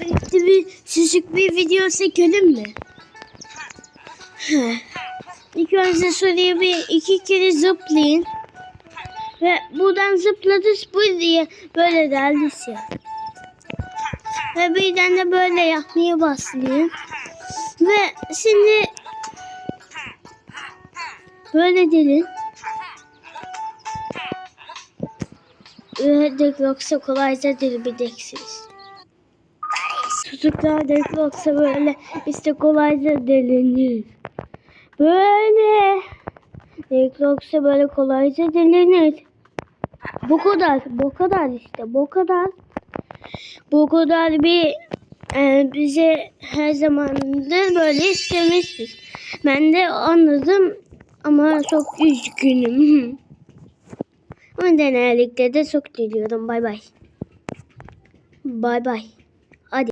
Birlikte bir küçük bir video çekelim mi? İlk önce şuraya bir iki kere zıplayın. Ve buradan zıpladınız bu diye böyle geldiniz ya. Ve birden de böyle yapmaya başlayın. Ve şimdi böyle delin. Ve Decklocks'a kolayca delebileceksiniz. Çocuklar Decklocks'a böyle işte kolayca delinir. Böyle. Decklocks'a böyle kolayca delinir. Bu kadar. Bu kadar işte. Bu kadar. Bu kadar bir e, bize her zaman da böyle istemiştir. Ben de anladım ama çok üzgünüm. Ama genellikle de çok diliyorum. Bay bay. Bay bay. Hadi.